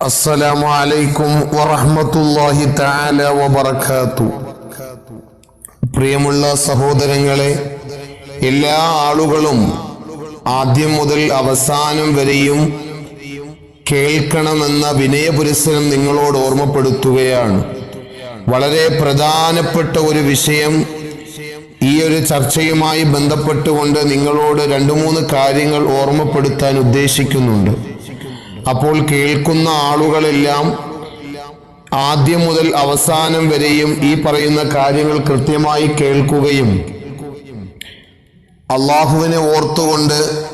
السلام عليكم ورحمة الله تعالى وبركاته പ്രിയമുള്ള സഹോദരങ്ങളെ എല്ലാ ആളുകളും ആദ്യം മുതൽ അവസാനം വരെയും കേൾക്കണമെന്ന വിനയപുരസ്സരം നിങ്ങളോട് ഓർമ്മപ്പെടുത്തുകയാണ് വളരെ പ്രധാനപ്പെട്ട ഒരു വിഷയം ഈ ഒരു ചർച്ചയുമായി ബന്ധപ്പെട്ടുകൊണ്ട് നിങ്ങളോട് രണ്ടു മൂന്ന് കാര്യങ്ങൾ ഓർമ്മപ്പെടുത്താൻ ഉദ്ദേശിക്കുന്നുണ്ട് അപ്പോൾ കേൾക്കുന്ന ആളുകളെല്ലാം ആദ്യം മുതൽ അവസാനം വരെയും ഈ പറയുന്ന കാര്യങ്ങൾ കൃത്യമായി കേൾക്കുകയും അള്ളാഹുവിനെ ഓർത്തുകൊണ്ട്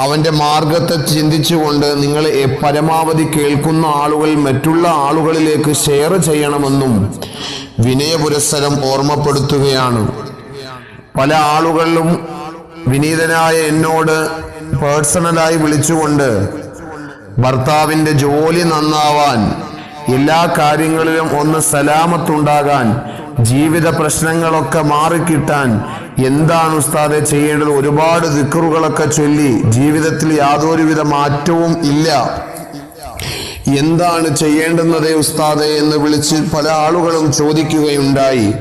അവന്റെ മാർഗത്തെ ചിന്തിച്ചുകൊണ്ട് നിങ്ങൾ പരമാവധി കേൾക്കുന്ന ആളുകൾ മറ്റുള്ള ആളുകളിലേക്ക് ഷെയർ ചെയ്യണമെന്നും വിനയപുരസ്സരം ഓർമ്മപ്പെടുത്തുകയാണ്. പല ആളുകളിലും വിനീതനായ എന്നോട് പേഴ്സണലായി വിളിച്ചുകൊണ്ട് ഭർത്താവിന്റെ ജോലി നന്നാവാൻ എല്ലാ കാര്യങ്ങളിലും ഒന്ന് സലാമത്തുണ്ടാകാൻ ജീവിത പ്രശ്നങ്ങളൊക്കെ മാറിക്കിട്ടാൻ എന്താണ് ഉസ്താദെ ചെയ്യേണ്ടത്? ഒരുപാട് ദിക്കറുകളൊക്കെ ചൊല്ലി ജീവിതത്തിൽ യാതൊരുവിധ മാറ്റവും ഇല്ല. എന്താണ് ചെയ്യേണ്ടുന്നതേ ഉസ്താദെ എന്ന് വിളിച്ച് പല ആളുകളും ചോദിക്കുകയുണ്ടായി.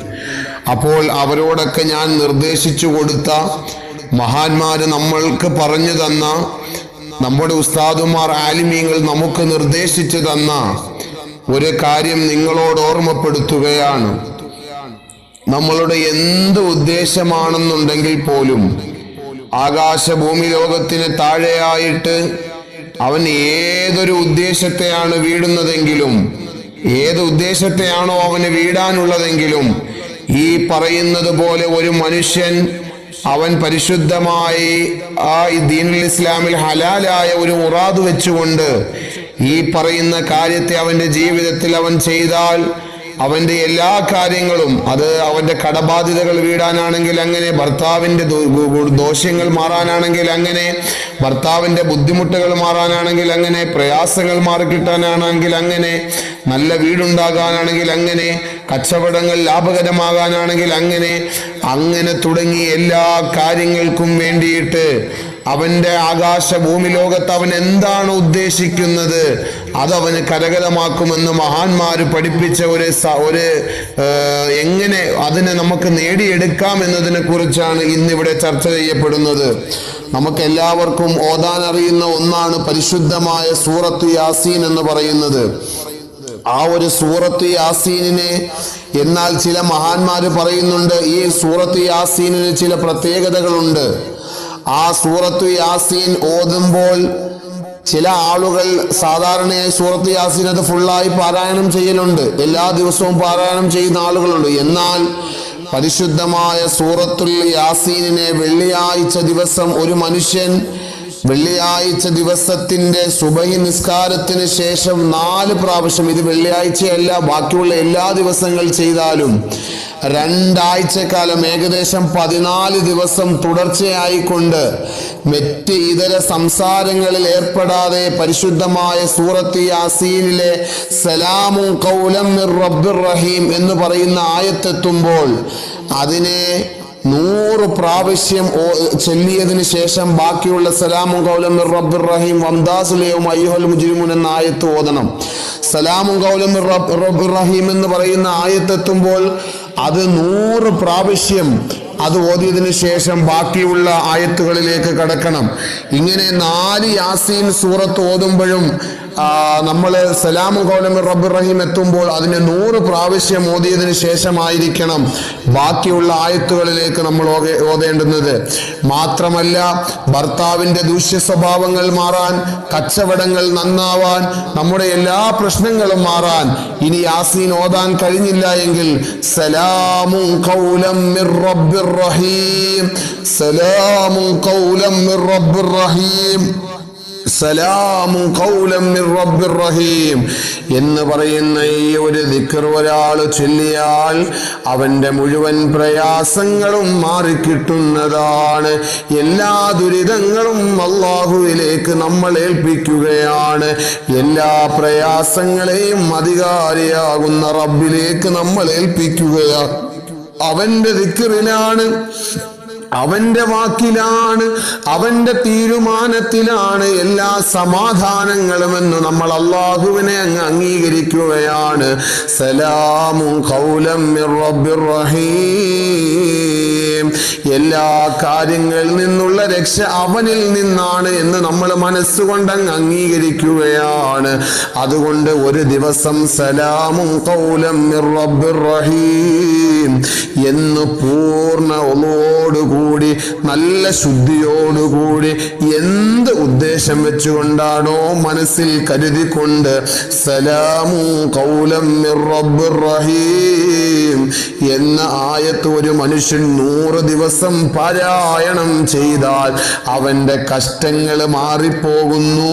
അപ്പോൾ അവരോടൊക്കെ ഞാൻ നിർദ്ദേശിച്ചു കൊടുത്ത മഹാന്മാര് നമ്മൾക്ക് പറഞ്ഞു തന്ന നമ്മുടെ ഉസ്താദുമാർ ആലിമീങ്ങൾ നമുക്ക് നിർദ്ദേശിച്ചു തന്ന ഒരു കാര്യം നിങ്ങളോട് ഓർമ്മപ്പെടുത്തുകയാണ്. നമ്മളുടെ എന്ത് ഉദ്ദേശമാണെന്നുണ്ടെങ്കിൽ പോലും ആകാശഭൂമി ലോകത്തിന് താഴെയായിട്ട് അവൻ ഏതൊരു ഉദ്ദേശത്തെയാണ് വീടുന്നതെങ്കിലും ഏത് ഉദ്ദേശത്തെയാണോ അവന് വീടാനുള്ളതെങ്കിലും ഈ പറയുന്നത് പോലെ ഒരു മനുഷ്യൻ അവൻ പരിശുദ്ധമായി ആ ദീനുൽ ഇസ്ലാമിൽ ഹലാലായ ഒരു ഉറാദ് വെച്ചുകൊണ്ട് ഈ പറയുന്ന കാര്യത്തെ അവന്റെ ജീവിതത്തിൽ അവൻ ചെയ്താൽ അവന്റെ എല്ലാ കാര്യങ്ങളും അത് അവന്റെ കടബാധ്യതകൾ വീടാനാണെങ്കിൽ അങ്ങനെ ഭർത്താവിന്റെ ദോഷങ്ങൾ മാറാനാണെങ്കിൽ അങ്ങനെ ഭർത്താവിന്റെ ബുദ്ധിമുട്ടുകൾ മാറാനാണെങ്കിൽ അങ്ങനെ പ്രയാസങ്ങൾ മാറിക്കിട്ടാനാണെങ്കിൽ അങ്ങനെ നല്ല വീടുണ്ടാകാനാണെങ്കിൽ അങ്ങനെ കച്ചവടങ്ങൾ ലാഭകരമാകാനാണെങ്കിൽ അങ്ങനെ അങ്ങനെ തുടങ്ങി എല്ലാ കാര്യങ്ങൾക്കും വേണ്ടിയിട്ട് അവന്റെ ആകാശ ഭൂമി ലോകത്ത് അവൻ എന്താണ് ഉദ്ദേശിക്കുന്നത് അതവന് കരകരമാക്കുമെന്ന് മഹാന്മാർ പഠിപ്പിച്ച ഒരു ഒരു എങ്ങനെ അതിനെ നമുക്ക് നേടിയെടുക്കാം എന്നതിനെ കുറിച്ചാണ് ഇന്നിവിടെ ചർച്ച ചെയ്യപ്പെടുന്നത്. നമുക്ക് എല്ലാവർക്കും ഓതാൻ അറിയുന്ന ഒന്നാണ് പരിശുദ്ധമായ സൂറത്ത് യാസീൻ എന്ന് പറയുന്നത്. ആ ഒരു സൂറത്ത് യാസീനിനെ എന്നാൽ ചില മഹാന്മാര് പറയുന്നുണ്ട് ഈ സൂറത്ത് യാസീനിന് ചില പ്രത്യേകതകളുണ്ട്. ആ സൂറത്ത് യാസീൻ ഓതുമ്പോൾ ചില ആളുകൾ സാധാരണയായി സൂറത്ത് യാസീൻ അത് ഫുള്ളായി പാരായണം ചെയ്യലുണ്ട്. എല്ലാ ദിവസവും പാരായണം ചെയ്യുന്ന ആളുകളുണ്ട്. എന്നാൽ പരിശുദ്ധമായ സൂറത്തുൽ യാസീനിനെ വെള്ളിയാഴ്ച ദിവസം ഒരു മനുഷ്യൻ വെള്ളിയാഴ്ച ദിവസത്തിന്റെ സുബഹി നിസ്കാരത്തിന് ശേഷം നാല് പ്രാവശ്യം ഇത് വെള്ളിയാഴ്ചയല്ല ബാക്കിയുള്ള എല്ലാ ദിവസങ്ങൾ ചെയ്താലും രണ്ടാഴ്ചക്കാലം ഏകദേശം പതിനാല് ദിവസം തുടർച്ചയായി കൊണ്ട് മറ്റ് ഇതര സംസാരങ്ങളിൽ ഏർപ്പെടാതെ പരിശുദ്ധമായ സൂറത്ത് യാസീനിലെ സലാമു കൗലം റബ്ബിർ റഹീം എന്ന് പറയുന്ന ആയത്തെത്തുമ്പോൾ അതിനെ നൂറ് പ്രാവശ്യം ചെല്ലിയതിന് ശേഷം ബാക്കിയുള്ള സലാമും കൗലം റബ്ബിർ റഹീം വംദാസുലയും അയ്യുഹൽ മുജ്രിമുൻ എന്ന ആയത്ത് ഓതണം. സലാമും കൗലം റബ്ബിർ റഹീം എന്ന് പറയുന്ന ആയത്തെത്തുമ്പോൾ അത് നൂറ് പ്രാവശ്യം അത് ഓതിയതിന് ശേഷം ബാക്കിയുള്ള ആയത്തുകളിലേക്ക് കടക്കണം. ഇങ്ങനെ നാല് യാസീൻ സൂറത്ത് ഓതുമ്പോഴും നമ്മൾ സലാമു കോലം റബ്ബു റഹീം എത്തുമ്പോൾ അതിന് നൂറ് പ്രാവശ്യം ഓതിയതിനു ശേഷമായിരിക്കണം ബാക്കിയുള്ള ആയത്തുകളിലേക്ക് നമ്മൾ ഓതേണ്ടുന്നത്. മാത്രമല്ല ഭർത്താവിന്റെ ദൂഷ്യ സ്വഭാവങ്ങൾ മാറാൻ കച്ചവടങ്ങൾ നന്നാവാൻ നമ്മുടെ എല്ലാ പ്രശ്നങ്ങളും മാറാൻ ഇനി യാസീൻ ഓതാൻ കഴിഞ്ഞില്ല എങ്കിൽ സലാമു കൗലം റഹീം സലാമു കൗലം റബ്ബിർ റഹീം. സലാമു കൗലം മിർ റബ്ബിർ റഹീം എന്ന് പറയുന്ന ഈ ഒരു ദിക്കർ ഒരാൾ ചൊല്ലിയാൽ അവന്റെ മുഴുവൻ പ്രയാസങ്ങളും മാറിക്കിട്ടുന്നതാണ്. എല്ലാ ദുരിതങ്ങളും അള്ളാഹുവിലേക്ക് നമ്മൾ ഏൽപ്പിക്കുകയാണ്. എല്ലാ പ്രയാസങ്ങളെയും അധികാരിയാകുന്ന റബ്ബിലേക്ക് നമ്മൾ ഏൽപ്പിക്കുകയാണ്. അവന്റെ ദിക്കറിനാണ് അവന്റെ വാക്കിലാണ് അവന്റെ തീരുമാനത്തിലാണ് എല്ലാ സമാധാനങ്ങളും എന്ന് നമ്മൾ അള്ളാഹുവിനെ അങ്ങ് അംഗീകരിക്കുകയാണ്. സലാമും റഹീം. എല്ലാ കാര്യങ്ങളിൽ നിന്നുള്ള രക്ഷ അവനിൽ നിന്നാണ് എന്ന് നമ്മൾ മനസ്സുകൊണ്ട് അങ്ങ് അംഗീകരിക്കുകയാണ്. അതുകൊണ്ട് ഒരു ദിവസം സലാമും കൗലം എന്ന് പൂർണ ഒന്നോടുകൂടി നല്ല ശുദ്ധിയോടുകൂടി എന്ത് ഉദ്ദേശം വെച്ചുകൊണ്ടാണോ മനസ്സിൽ കരുതിക്കൊണ്ട് സലാമു റഹീം എന്ന ആയത്ത് ഒരു മനുഷ്യൻ നൂറ് ദിവസം പാരായണം ചെയ്താൽ അവന്റെ കഷ്ടങ്ങൾ മാറിപ്പോകുന്നു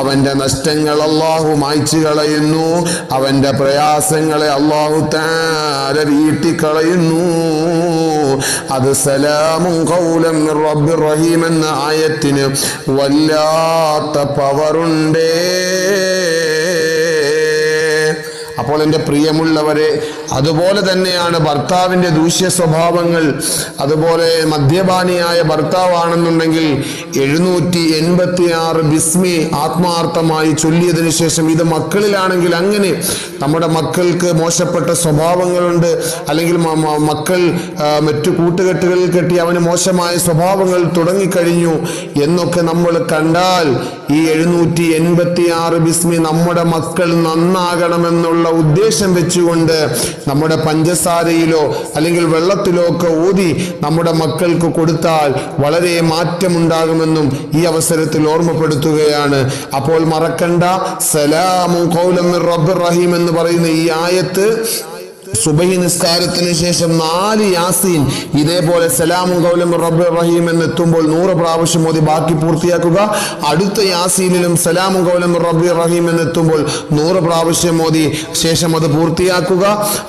അവന്റെ നഷ്ടങ്ങൾ അള്ളാഹു മായ്ച്ചു കളയുന്നു അവന്റെ പ്രയാസങ്ങളെ അള്ളാഹു താര വീട്ടിക്കളയുന്നു. അത് റബ്ബിർ എന്ന ആയത്തിന് വല്ലാത്ത പവറുണ്ടേ അപ്പോൾ എന്റെ പ്രിയമുള്ളവരെ അതുപോലെ തന്നെയാണ് ഭർത്താവിന്റെ ദൂഷ്യ സ്വഭാവങ്ങൾ അതുപോലെ മദ്യപാനിയായ ഭർത്താവാണെന്നുണ്ടെങ്കിൽ എഴുന്നൂറ്റി എൺപത്തി ആറ് ബിസ്മി ആത്മാർത്ഥമായി ചൊല്ലിയതിനു ശേഷം ഇത് മക്കളിലാണെങ്കിൽ അങ്ങനെ നമ്മുടെ മക്കൾക്ക് മോശപ്പെട്ട സ്വഭാവങ്ങളുണ്ട്. അല്ലെങ്കിൽ മക്കൾ മറ്റു കൂട്ടുകെട്ടുകളിൽ കെട്ടി അവന് മോശമായ സ്വഭാവങ്ങൾ തുടങ്ങിക്കഴിഞ്ഞു എന്നൊക്കെ നമ്മൾ കണ്ടാൽ ഈ എഴുന്നൂറ്റി എൺപത്തി ആറ് ബിസ്മി നമ്മുടെ മക്കൾ നന്നാകണമെന്നുള്ള ഉദ്ദേശം വെച്ചുകൊണ്ട് നമ്മുടെ പഞ്ചസാരയിലോ അല്ലെങ്കിൽ വെള്ളത്തിലോ ഒക്കെ ഊതി നമ്മുടെ മക്കൾക്ക് കൊടുത്താൽ വളരെ മാറ്റമുണ്ടാകുമെന്നും ഈ അവസരത്തിൽ ഓർമ്മപ്പെടുത്തുകയാണ്. അപ്പോൾ മറക്കണ്ട. സലാമു കൗലം റബ്ബർ റഹീം എന്ന് പറയുന്ന ഈ ആയത്ത് സുബഹി നിസ്കാരത്തിന് ശേഷം നാല് യാസീൻ ഇതേപോലെ സലാമും കൗലും റബ്ബ് റഹീം എന്ന് എത്തുമ്പോൾ നൂറ് പ്രാവശ്യം മോദി ബാക്കി പൂർത്തിയാക്കുക. അടുത്ത യാസീനിലും സലാമും കൗലും റബ്ബി റഹീം എന്ന് എത്തുമ്പോൾ നൂറ് പ്രാവശ്യം മോദി ശേഷം അത് പൂർത്തിയാക്കുക.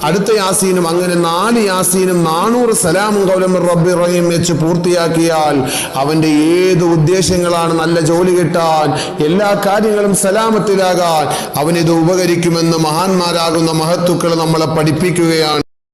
അടുത്ത യാസീനും അങ്ങനെ നാല് യാസീനും നാനൂറ് സലാമും കൗലും റബ്ബി റഹീം വെച്ച് പൂർത്തിയാക്കിയാൽ അവന്റെ ഏത് ഉദ്ദേശങ്ങളാണ് നല്ല ജോലി കിട്ടാൻ എല്ലാ കാര്യങ്ങളും സലാമത്തിലാകാൻ അവനിത് ഉപകരിക്കുമെന്ന് മഹാന്മാരാകുന്ന മഹത്തുക്കൾ നമ്മളെ പഠിപ്പിക്കുകയാണ്